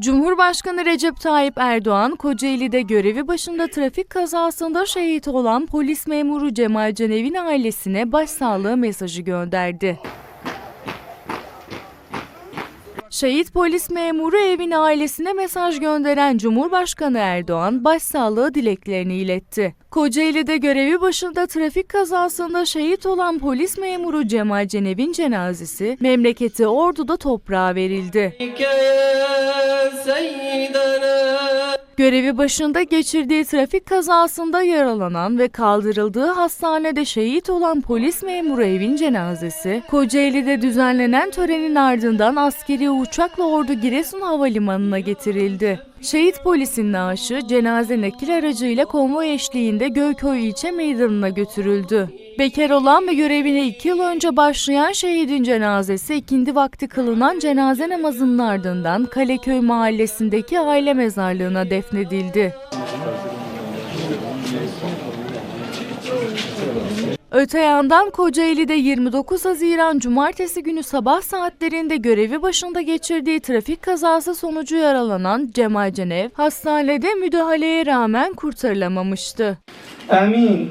Cumhurbaşkanı Recep Tayyip Erdoğan, Kocaeli'de görevi başında trafik kazasında şehit olan polis memuru Cemal Cenev'in ailesine başsağlığı mesajı gönderdi. Şehit polis memuru evine ailesine mesaj gönderen Cumhurbaşkanı Erdoğan başsağlığı dileklerini iletti. Kocaeli'de görevi başında trafik kazasında şehit olan polis memuru Cemal Cenev'in cenazesi memleketi Ordu'da toprağa verildi. Hikaye. Görevi başında geçirdiği trafik kazasında yaralanan ve kaldırıldığı hastanede şehit olan polis memuru evin cenazesi, Kocaeli'de düzenlenen törenin ardından askeri uçakla Ordu Giresun Havalimanı'na getirildi. Şehit polisin naaşı cenaze nakil aracıyla konvoy eşliğinde Göyköy ilçe meydanına götürüldü. Bekar olan ve görevine iki yıl önce başlayan şehidin cenazesi ikindi vakti kılınan cenaze namazının ardından Kaleköy mahallesindeki aile mezarlığına defnedildi. Öte yandan Kocaeli'de 29 Haziran Cumartesi günü sabah saatlerinde görevi başında geçirdiği trafik kazası sonucu yaralanan Cemal Cenev hastanede müdahaleye rağmen kurtarılamamıştı. Amin.